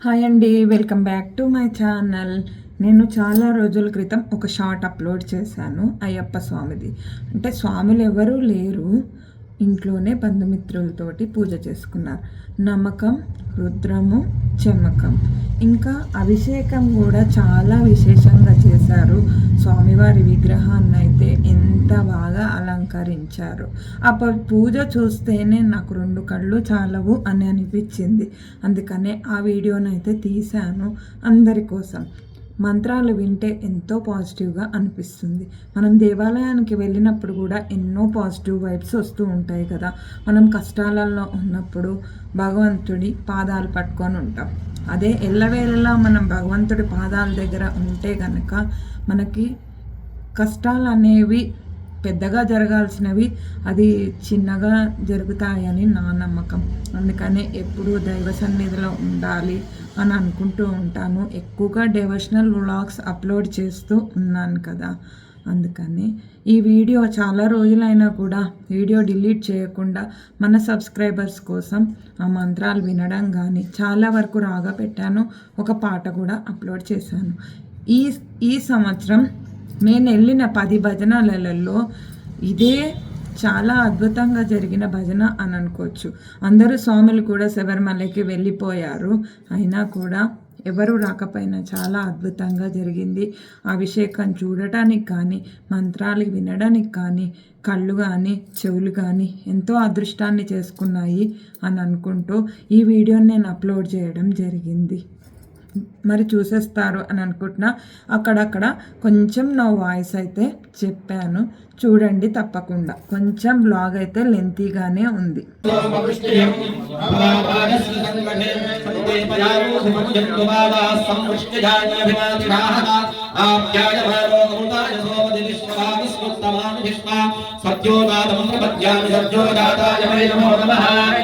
Hi అండి welcome back to my channel. నేను చాలా రోజుల క్రితం ఒక షార్ట్ అప్లోడ్ చేశాను అయ్యప్ప స్వామిది. అంటే స్వాములు ఎవరూ లేరు ఇంట్లోనే బంధుమిత్రులతోటి పూజ చేసుకున్నారు. నమ్మకం రుద్రము చెమ్మకం ఇంకా అభిషేకం కూడా చాలా విశేషంగా చేశారు. స్వామివారి విగ్రహాన్ని అయితే ఎంత బాగా అలంకరించారు. అప్పుడు పూజ చూస్తేనే నాకు రెండు కళ్ళు చాలవు అని అనిపించింది. అందుకనే ఆ వీడియోనైతే తీశాను అందరి కోసం. మంత్రాలు వింటే ఎంతో పాజిటివ్గా అనిపిస్తుంది. మనం దేవాలయానికి వెళ్ళినప్పుడు కూడా ఎన్నో పాజిటివ్ వైబ్స్ వస్తూ ఉంటాయి కదా. మనం కష్టాలలో ఉన్నప్పుడు భగవంతుడి పాదాలు పట్టుకొని ఉంటాం. అదే ఎల్లవేళలా మనం భగవంతుడి పాదాల దగ్గర ఉంటే కనుక మనకి కష్టాలు అనేవి పెద్దగా జరగాల్సినవి అది చిన్నగా జరుగుతాయని నా నమ్మకం. అందుకనే ఎప్పుడూ దైవ సన్నిధిలో ఉండాలి అని అనుకుంటూ ఉంటాను. ఎక్కువగా డెవోషనల్ వ్లాగ్స్ అప్లోడ్ చేస్తూ ఉన్నాను కదా. అందుకని ఈ వీడియో చాలా రోజులైనా కూడా వీడియో డిలీట్ చేయకుండా మన సబ్స్క్రైబర్స్ కోసం ఆ మంత్రాలు వినడం కానీ చాలా వరకు రాగా పెట్టాను ఒక పాట కూడా అప్లోడ్ చేశాను. ఈ ఈ సంవత్సరం నేను వెళ్ళిన పది భజనలలో ఇదే చాలా అద్భుతంగా జరిగిన భజన అని అనుకోవచ్చు. అందరూ స్వాములు కూడా శబరిమలకి వెళ్ళిపోయారు. అయినా కూడా ఎవరు రాకపోయినా చాలా అద్భుతంగా జరిగింది. అభిషేకం చూడటానికి కానీ మంత్రాలు వినడానికి కానీ కళ్ళు కానీ చెవులు కానీ ఎంతో అదృష్టాన్ని చేసుకున్నాయి అని అనుకుంటూ ఈ వీడియోని నేను అప్లోడ్ చేయడం జరిగింది. మరి చూసేస్తారు అని అనుకుంటున్నా. అక్కడక్కడ కొంచెం నా వాయిస్ అయితే చెప్పాను. చూడండి తప్పకుండా. కొంచెం బ్లాగ్ అయితే లెంతీగానే ఉంది. సత్యోదాతం ప్రపద్యామి సత్యోదాతాయ నమో నమో.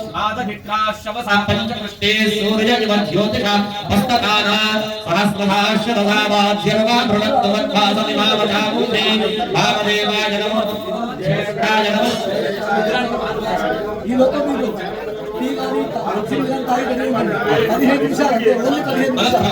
రభినో పంచకృష్ణే సూర్య ఇవ జ్యోతిష హస్తదాన సహస్రధాశ్వదావాధ్యర్వా బృణత్వద్భాసమి మామజామూతే భావదేవాయ నమో జ్యేష్ఠాయ నమో ఈ లోకం మీరు టీ కానీ అక్షరం కానీ తాగి పెట్టేయండి. పదిహేను నిమిషాలు అంటే ఓన్లీ పదిహేను నిమిషాలు.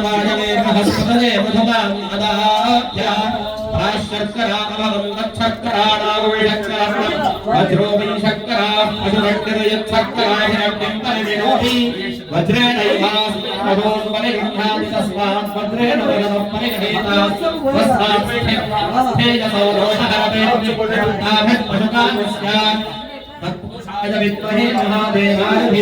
सहस्रपदे मधुबा मधाप्या भाष्यकरा अमरुद्धकरा नागुविदकरा अजरोबिंशकरा अजरक्तिरोजकरा हिरक्तिंपनिरोही वज्रेणायास अजरोपनिरोहास्वाम वज्रेणोपनिरोहास्वाम अजबित्वे महादेवार्थिनी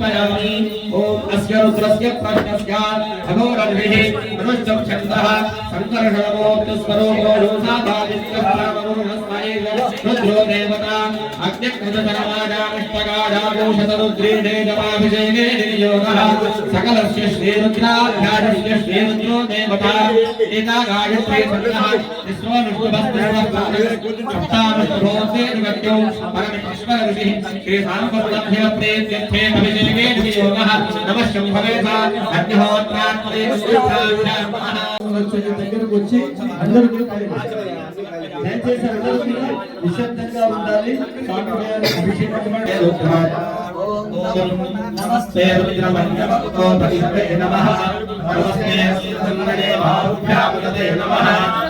समर्पयामि ॐ अस्य रुद्रस्य प्रश्नस्य अघोरन्विः मनुष्यं शक्तः सङ्कर्षणमोक्तस्वरूपो रोषादादित्यः परमगुरुणस्मये रुद्रो देवता अग्निकृतसर्वाजामिष्टगाजाभूषतरुद्रीणे दवाभिषेके निर्योगः सकलस्य श्रीरुद्राभ्यासस्य श्रीरुद्रो देवता एता गायत्री सन्नः विश्वो विष्णुभस्त्रिष्टानुष्ठभोते निगत्यौ प्रेत्यर्थे भविष्ये సాంపత్లభ్య ప్రేత్యర్థే नमः వచ్చి దగ్గరకు వచ్చి అందరూ దయచేసి అందరూ నిశ్శబ్దంగా ఉండాలి నమస్తే నమస్తే నమస్తే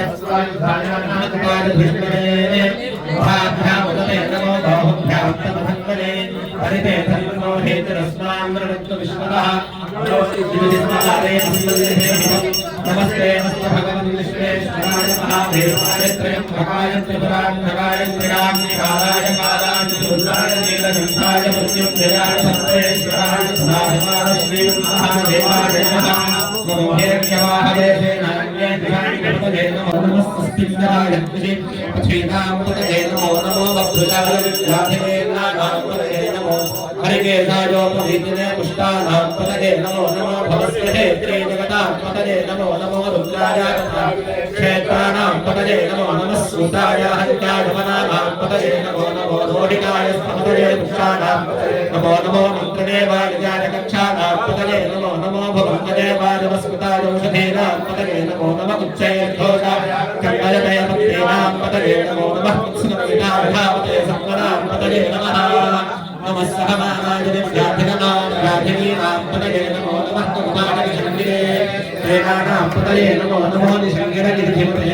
स्वायुधायानाथकाय धीष्मणे महाभ्यामुदते नमो बाहुभ्यां तमहन्मने हरिते धर्मो हेतरस्मान्मृणत्व विश्वतः दिविस्मलारे अस्मल्लिहे नमस्ते नमस्ते भगवन् विश्वेश्वराय महादेवाय त्रयम्बकाय त्रिपुरान्तकाय त्रिराज्ञकालाय कालाय नीलकण्ठाय मृत्युञ्जयाय सर्वेश्वराय सदाशिवाय श्रीमहादेवाय नमः नमो हेरण्यवाहवे सेनान्ये ध्यानि गणपते नमो नमस्तिन्दराय कृषि पक्षीनामपतये नमो नमो बद्धुजाय विद्याधिने नागामपतये नमो हरिकेशायोपवीतिने पुष्टानामपतये नमो नमो भवस्यहे त्रिजगतामपतये नमो नमो रुद्राय क्षेत्राणां पतये नमो नमः सूताय हत्यागमनानां नमो नमो रोहिणाय पतये पुष्टानां नमो नमो मन्त्रदेवाय कक्षानां पतये नमो नमो भवन्तदेवाय नमस्कृताय औषधीनां पतये नमो नमः उच्चैर्घोषाय कण्डयतय भक्तीनां पतये नमो नमः कुत्सुकवीणाभावते सम्मनां पतये नमः नमः सहमानाय दिव्याधिगणां राधिनीनां पतये नमो नमः कुमारविशङ्गिरे प्रेमाणां पतये नमो नमो निशङ्गिरगिरिधिमतेनस्कराणां శ్రీకాణాం పుతలే నమో నమో Nishankara నిధిపతే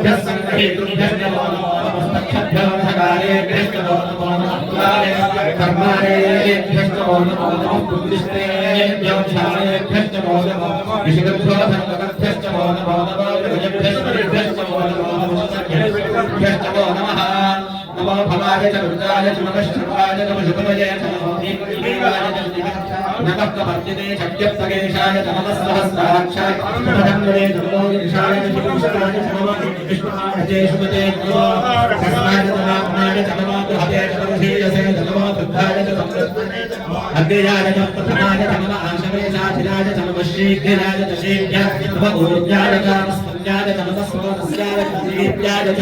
Yes, I'm here to get the water. నమో భవాయ చ వృద్ధాయ చ నమః శివాయ నమః శుభమయ చ నమో దీపకాయ చ नमो गणेभ्यो गणपतिभ्यश्च नमो नमो नमो विरूपेभ्यो विश्वरूपेभ्यश्च नमो नमो महभ्यः क्षुल्लकेभ्यश्च नमो नमो नमो रथेभ्यो रथेभ्यश्च नमो नमो नमो रथेभ्यो रथपतिभ्यश्च नमो नमो नमः सेनाभ्यश्च सेनानिभ्यश्च नमो नमो नमः नासकेभ्यः सङ्गहेतुभ्यश्च नमो नमो नमः स्तक्षभ्यो रथकारेभ्यश्च नमो नमो नमः कर्मारेभ्यश्च नमो नमो नमः बुद्धिष्टेभ्यो ध्यानेभ्यश्च नमो नमो विशुद्धभ्यो धर्मकभ्यश्च नमो नमो नमः विजयभ्यश्च नमो नमो नमः सङ्गहेतुभ्यश्च नमो नमः नमो भवाय च रुद्राय च नमः शर्वाय नमः शुभमये च नमो देवाय च नमः कपर्दिने शक्यप्तकेशाय च नमः सहस्राक्षाय नमः नमो निशाय च शिवकृष्णाय च नमः विष्णुमाय शुभते नमो कृष्णाय च नाम्नाय च नमः बृहते च नमः धीयसे च नमः बुद्धाय च नमः अग्रयाय च प्रथमाय च नमः आशवे साधिराय च नमः शीघ्राय च शीघ्राय नमः ऊर्जाय च स्पन्द्याय च नमः स्रोतस्याय च दीप्याय च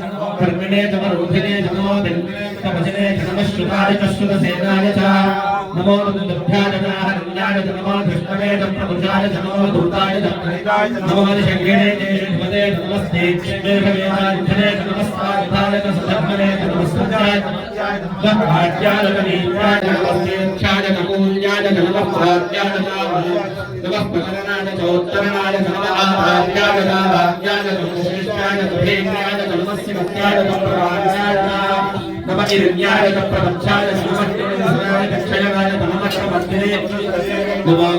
च नमः आभिषेय काजुरथाय च नमः शूराय च अभित्तवे च नमो कर्मिणे च वरोधिने च नमो दिग्वजने च नमः श्रुताय च श्रुतसेनाय च नमो दुर्भ्याय च हरण्याय च नमो धृष्णवे च प्रभुजाय च नमो दूताय च नमो शङ्गिणे च శ్రీమతే నమస్తే. శ్రీమతే నమస్కారాయ సుధర్మనే నమస్తే. ఛాయ నమూల్యాయ నమస్కారాయ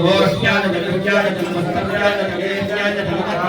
ఘోష్యాయ నమస్కారాయ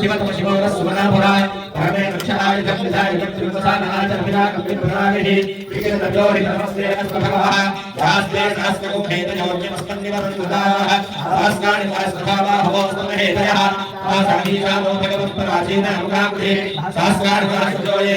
शिवत्मशिवोरस्वनापुराय धर्मे रक्षणाय जगत्याय जगत्सुखसानाय जगत्याय कुम्भिप्राणिहि विकेतजोरितमस्ते अस्तभगवाः यास्ते यास्तकुखेतजोर्यमस्तन्निवर्तुदाः आस्कारितास्तकावाहवोस्तमहेतयः आसामीशामोक्षकवत्प्राचीनामुखाम्भिः शास्कारितास्तजोये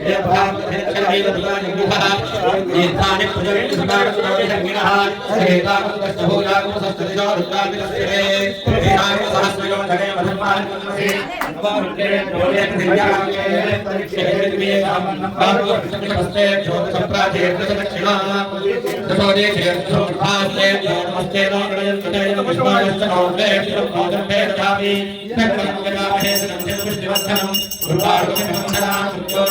ये भाव ये चलाई लगता है निभाए ये ताने पुजारी निभाए सुनाने संगीना हार ये ताने कुछ हो जाए कुछ सच जो रुका भी रहते हैं ये ताने सांस में जो चले बदमाश से बार के नोले निभाए के शहर में काम बार को अपने बसते जो चंपा देव के साथ चिना जो देखे जो खास ले जो मस्ते लोग रजन चले जो कुछ बार चलोगे जो भोजन पे रखा भी तब तक के �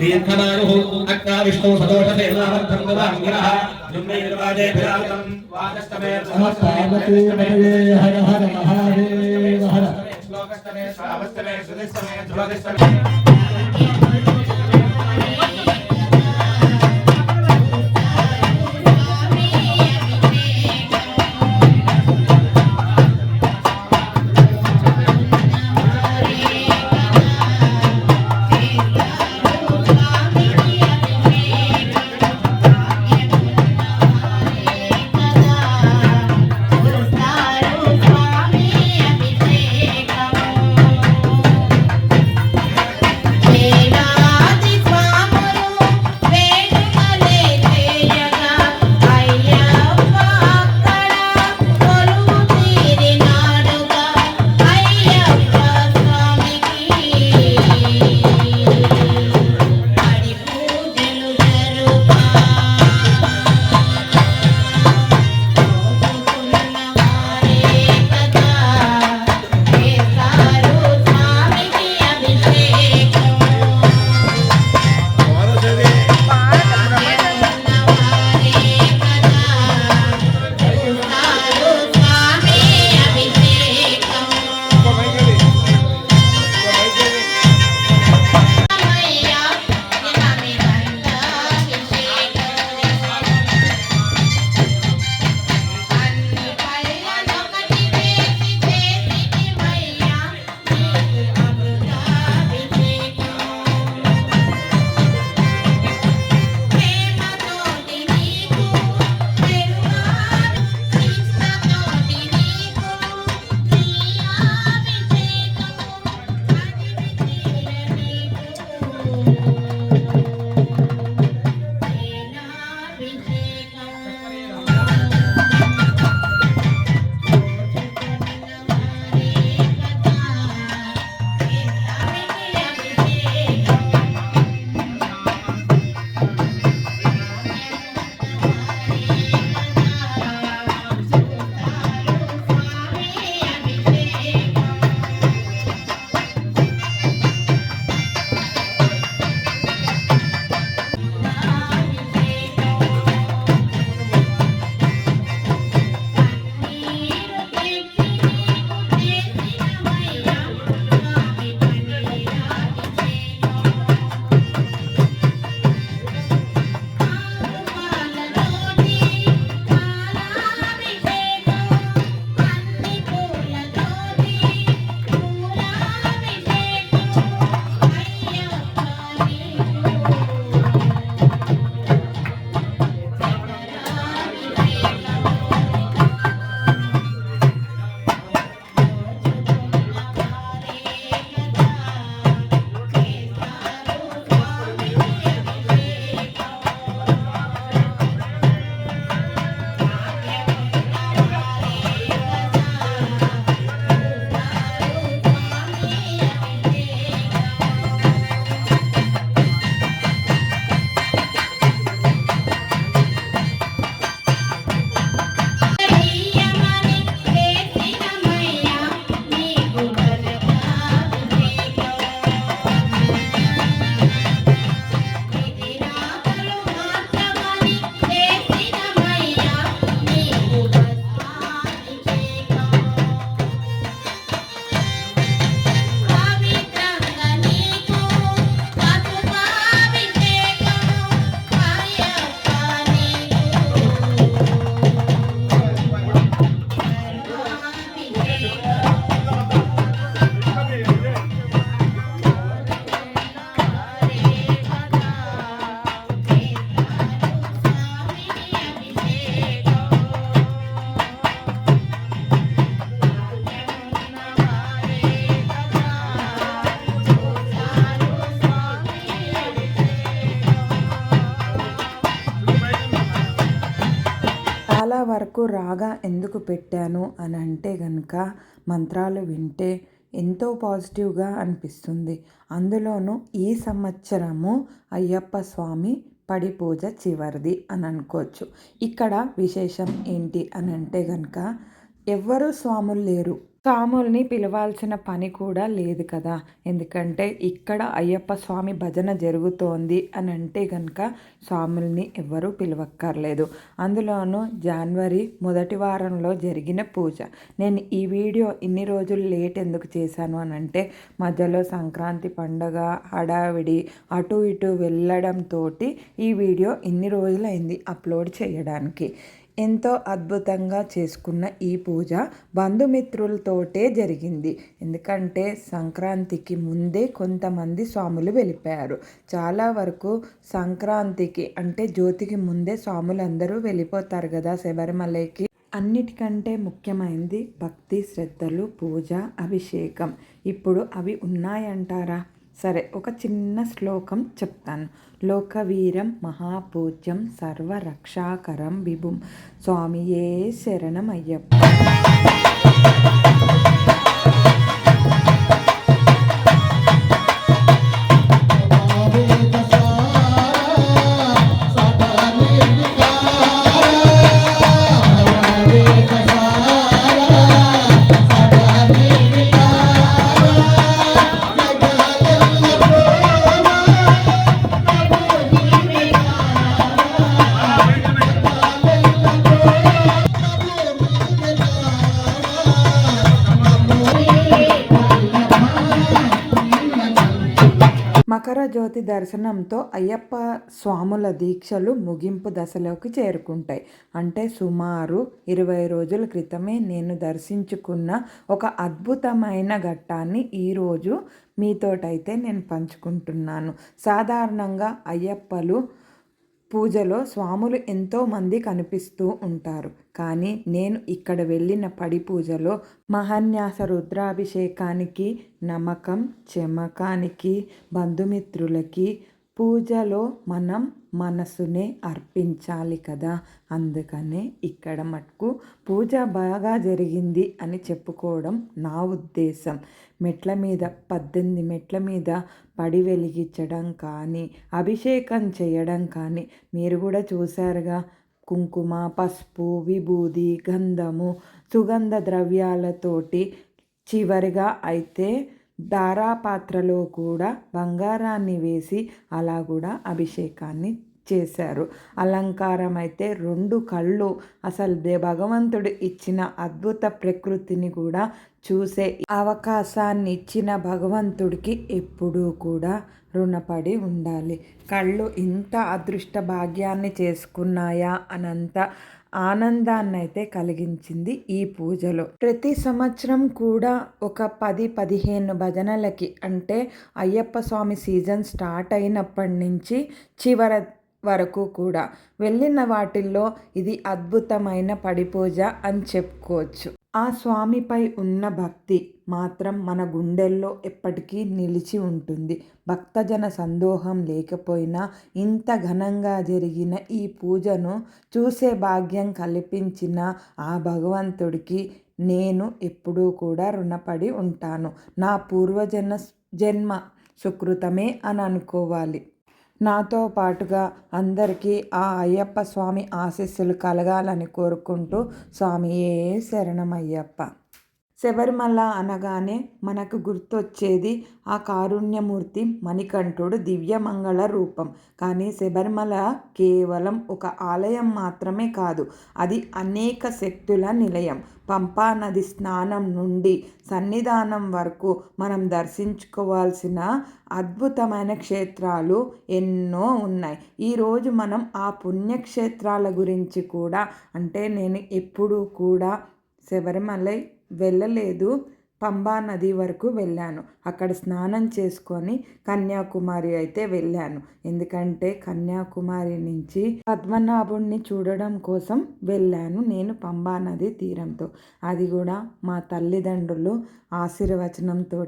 దీర్ఘమాను అక్రా విష్ణు సదోషసేనావర్ధం గవాంగిర హర హర మహాదేవ హర శ్లోకస్తమే శ్రావస్తమే సుదస్తమే ధ్రువదస్తమే వరకు రాగా ఎందుకు పెట్టాను అని అంటే కనుక మంత్రాలు వింటే ఎంతో పాజిటివ్గా అనిపిస్తుంది. అందులోనూ ఈ సంవత్సరము అయ్యప్ప స్వామి పడి పూజ చివరిది అని అనుకోవచ్చు. ఇక్కడ విశేషం ఏంటి అని అంటే కనుక ఎవ్వరూ స్వాములు లేరు. స్వాముల్ని పిలవాల్సిన పని కూడా లేదు కదా. ఎందుకంటే ఇక్కడ అయ్యప్ప స్వామి భజన జరుగుతోంది అని అంటే కనుక స్వాముల్ని ఎవ్వరూ పిలవక్కర్లేదు. అందులోనూ జనవరి మొదటి వారంలో జరిగిన పూజ. నేను ఈ వీడియో ఇన్ని రోజులు లేట్ ఎందుకు చేశాను అని అంటే మధ్యలో సంక్రాంతి పండగ హడావిడి అటు ఇటు వెళ్ళడంతో ఈ వీడియో ఇన్ని రోజులైంది అప్లోడ్ చేయడానికి. ఎంతో అద్భుతంగా చేసుకున్న ఈ పూజ బంధుమిత్రులతోటే జరిగింది. ఎందుకంటే సంక్రాంతికి ముందే కొంతమంది స్వాములు వెళ్ళిపోయారు. చాలా వరకు సంక్రాంతికి అంటే జ్యోతికి ముందే స్వాములు అందరూ వెళ్ళిపోతారు కదా శబరిమలైకి. అన్నిటికంటే ముఖ్యమైనది భక్తి శ్రద్ధలు పూజ అభిషేకం. ఇప్పుడు అవి ఉన్నాయంటారా? సరే ఒక చిన్న శ్లోకం చెప్తాను. లోకవీరం మహాపూజ్యం సర్వరక్షాకరం విభుం. స్వామియే శరణం అయ్యప్ప మకర జ్యోతి దర్శనంతో అయ్యప్ప స్వాముల దీక్షలు ముగింపు దశలోకి చేరుకుంటాయి. అంటే సుమారు ఇరవై రోజుల క్రితమే నేను దర్శించుకున్న ఒక అద్భుతమైన ఘట్టాన్ని ఈరోజు మీతోటైతే నేను పంచుకుంటున్నాను. సాధారణంగా అయ్యప్పలు పూజలో స్వాములు ఎంతోమంది కనిపిస్తూ ఉంటారు. కానీ నేను ఇక్కడ వెళ్ళిన పడి పూజలో మహాన్యాస రుద్రాభిషేకానికి నమ్మకం చెమకానికి బంధుమిత్రులకి పూజలో మనం మనసునే అర్పించాలి కదా. అందుకనే ఇక్కడ మటుకు పూజ బాగా జరిగింది అని చెప్పుకోవడం నా ఉద్దేశం. మెట్ల మీద పద్దెనిమిది మెట్ల మీద పడి వెలిగించడం కానీ అభిషేకం చేయడం కానీ మీరు కూడా చూశారుగా. కుంకుమ పసుపు విభూది గంధము సుగంధ ద్రవ్యాలతోటి చివరిగా అయితే దారాపాత్రలో కూడా బంగారాన్ని వేసి అలా కూడా అభిషేకాన్ని చేశారు. అలంకారం అయితే రెండు కళ్ళు. అసలు దే భగవంతుడు ఇచ్చిన అద్భుత ప్రకృతిని కూడా చూసే అవకాశాన్ని ఇచ్చిన భగవంతుడికి ఎప్పుడూ కూడా రుణపడి ఉండాలి. కళ్ళు ఇంత అదృష్ట భాగ్యాన్ని చేసుకున్నాయా అనంత ఆనందాన్నైతే కలిగించింది ఈ పూజలో. ప్రతి సంవత్సరం కూడా ఒక పది పదిహేను భజనలకి అంటే అయ్యప్ప స్వామి సీజన్ స్టార్ట్ అయినప్పటి నుంచి చివర వరకు కూడా వెళ్ళిన వాటిల్లో ఇది అద్భుతమైన పడిపూజ అని చెప్పుకోవచ్చు. ఆ స్వామిపై ఉన్న భక్తి మాత్రం మన గుండెల్లో ఎప్పటికీ నిలిచి ఉంటుంది. భక్తజన సందోహం లేకపోయినా ఇంత ఘనంగా జరిగిన ఈ పూజను చూసే భాగ్యం కల్పించిన ఆ భగవంతుడికి నేను ఎప్పుడూ కూడా రుణపడి ఉంటాను. నా పూర్వజన జన్మ సుకృతమే అని అనుకోవాలి. నాతో పాటుగా అందరికీ ఆ అయ్యప్ప స్వామి ఆశీస్సులు కలగాలని కోరుకుంటూ స్వామియే శరణమయ్యప్ప. శబరిమల అనగానే మనకు గుర్తొచ్చేది ఆ కారుణ్యమూర్తి మణికంఠుడు దివ్యమంగళ రూపం. కానీ శబరిమల కేవలం ఒక ఆలయం మాత్రమే కాదు అది అనేక శక్తుల నిలయం. పంపా నది స్నానం నుండి సన్నిధానం వరకు మనం దర్శించుకోవాల్సిన అద్భుతమైన క్షేత్రాలు ఎన్నో ఉన్నాయి. ఈరోజు మనం ఆ పుణ్యక్షేత్రాల గురించి కూడా అంటే నేను ఎప్పుడూ కూడా శబరిమలై వెళ్ళలేదు. పంబా నది వరకు వెళ్ళాను. అక్కడ స్నానం చేసుకొని కన్యాకుమారి అయితే వెళ్ళాను. ఎందుకంటే కన్యాకుమారి నుంచి పద్మనాభుణ్ణి చూడడం కోసం వెళ్ళాను నేను పంబా నది తీరంతో. అది కూడా మా తల్లిదండ్రులు ఆశీర్వచనంతో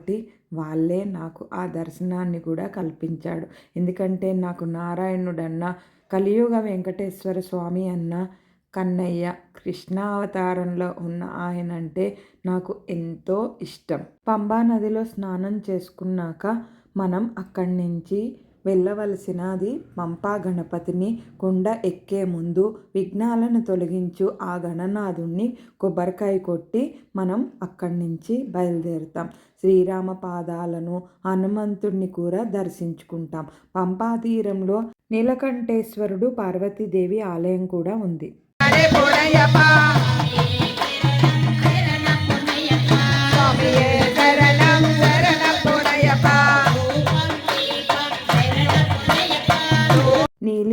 వాళ్ళే నాకు ఆ దర్శనాన్ని కూడా కల్పించాడు. ఎందుకంటే నాకు నారాయణుడన్న కలియుగ వెంకటేశ్వర స్వామి అన్న కన్నయ్య కృష్ణావతారంలో ఉన్న ఆయన అంటే నాకు ఎంతో ఇష్టం. పంబా నదిలో స్నానం చేసుకున్నాక మనం అక్కడి నుంచి వెళ్ళవలసినది పంపా గణపతిని కొండ ఎక్కే ముందు విఘ్నాలను తొలగించు ఆ గణనాథుణ్ణి కొబ్బరికాయ కొట్టి మనం అక్కడి నుంచి బయలుదేరుతాం. శ్రీరామ పాదాలను హనుమంతుడిని కూడా దర్శించుకుంటాం. పంపా తీరంలో నీలకంఠేశ్వరుడు పార్వతీదేవి ఆలయం కూడా ఉంది. ஐயப்பா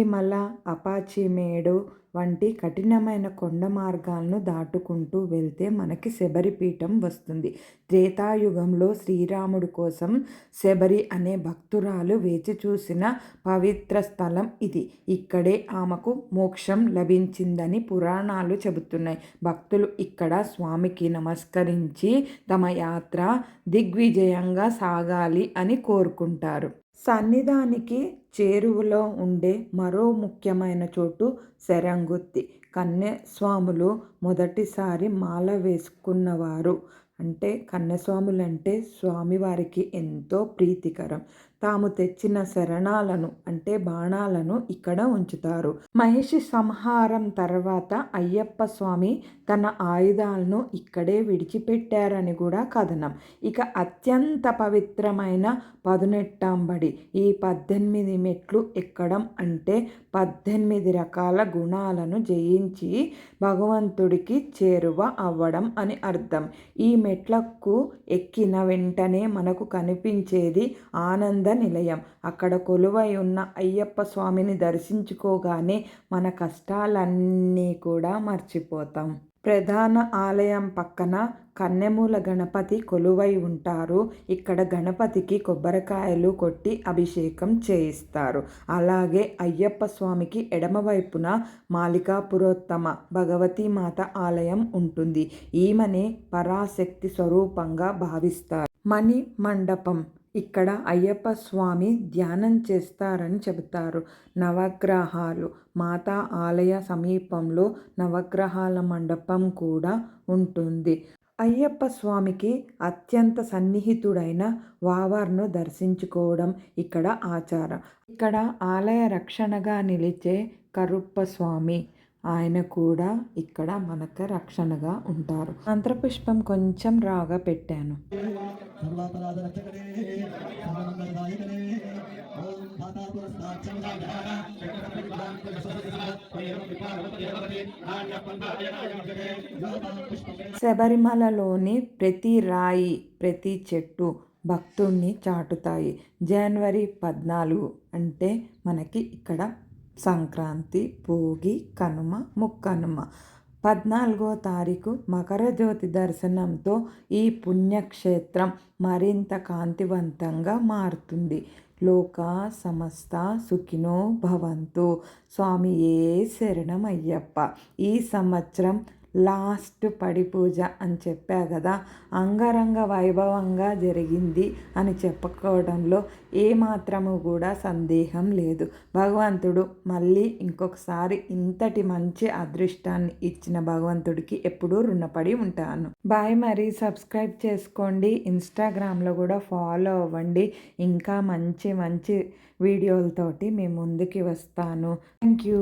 అపాచి అపాచిమేడు వంటి కఠినమైన కొండ మార్గాలను దాటుకుంటూ వెళ్తే మనకి శబరిపీఠం వస్తుంది. త్రేతాయుగంలో శ్రీరాముడు కోసం శబరి అనే భక్తురాలు వేచి చూసిన పవిత్ర స్థలం ఇది. ఇక్కడే ఆమెకు మోక్షం లభించిందని పురాణాలు చెబుతున్నాయి. భక్తులు ఇక్కడ స్వామికి నమస్కరించి తమ యాత్ర దిగ్విజయంగా సాగాలి అని కోరుకుంటారు. సన్నిధానికి చేరువలో ఉండే మరో ముఖ్యమైన చోటు శరంగుత్తి. కన్యస్వాములు మొదటిసారి మాల వేసుకున్నవారు. అంటే కన్యస్వాములు అంటే స్వామివారికి ఎంతో ప్రీతికరం. తాము తెచ్చిన శరణాలను అంటే బాణాలను ఇక్కడ ఉంచుతారు. మహిషి సంహారం తర్వాత అయ్యప్ప స్వామి తన ఆయుధాలను ఇక్కడే విడిచిపెట్టారని కూడా కథనం. ఇక అత్యంత పవిత్రమైన పదునెట్టాంబడి ఈ పద్దెనిమిది మెట్లు ఎక్కడం అంటే పద్దెనిమిది రకాల గుణాలను జయించి భగవంతుడికి చేరువ అవ్వడం అని అర్థం. ఈ మెట్లకు ఎక్కిన వెంటనే మనకు కనిపించేది ఆనంద నిలయం. అక్కడ కొలువై ఉన్న అయ్యప్ప స్వామిని దర్శించుకోగానే మన కష్టాలన్నీ కూడా మర్చిపోతాం. ప్రధాన ఆలయం పక్కన కన్నెమూల గణపతి కొలువై ఉంటారు. ఇక్కడ గణపతికి కొబ్బరికాయలు కొట్టి అభిషేకం చేయిస్తారు. అలాగే అయ్యప్ప స్వామికి ఎడమవైపున మాలికాపురోత్తమ భగవతి మాత ఆలయం ఉంటుంది. ఈమెనే పరాశక్తి స్వరూపంగా భావిస్తారు. మణి మండపం ఇక్కడ అయ్యప్ప స్వామి ధ్యానం చేస్తారని చెబుతారు. నవగ్రహాలు మాతా ఆలయ సమీపంలో నవగ్రహాల మండపం కూడా ఉంటుంది. అయ్యప్ప స్వామికి అత్యంత సన్నిహితుడైన వావర్ను దర్శించుకోవడం ఇక్కడ ఆచారం. ఇక్కడ ఆలయ రక్షణగా నిలిచే కరుప్ప స్వామి ఆయన కూడా ఇక్కడ మనకు రక్షణగా ఉంటారు. మంత్రపుష్పం కొంచెం రాగా పెట్టాను. శబరిమలలోని ప్రతి రాయి ప్రతి చెట్టు భక్తుణ్ణి చాటుతాయి. జనవరి పద్నాలుగు అంటే మనకి ఇక్కడ సంక్రాంతి భోగి కనుమ ముక్కనుమ. పద్నాలుగో తారీఖు మకర జ్యోతి దర్శనంతో ఈ పుణ్యక్షేత్రం మరింత కాంతివంతంగా మారుతుంది. లోక సమస్త సుఖినో భవంతు. స్వామియే శరణమయ్యప్ప. ఈ సంవత్సరం లాస్ట్ పడి పూజ అని చెప్పా కదా అంగరంగ వైభవంగా జరిగింది అని చెప్పుకోవడంలో ఏమాత్రము కూడా సందేహం లేదు. భగవంతుడు మళ్ళీ ఇంకొకసారి ఇంతటి మంచి అదృష్టాన్ని ఇచ్చిన భగవంతుడికి ఎప్పుడూ రుణపడి ఉంటాను. బాయ్ మరి సబ్స్క్రైబ్ చేసుకోండి. ఇన్స్టాగ్రామ్లో కూడా ఫాలో అవ్వండి. ఇంకా మంచి మంచి వీడియోలతోటి మేము ముందుకి వస్తాను. Thank you.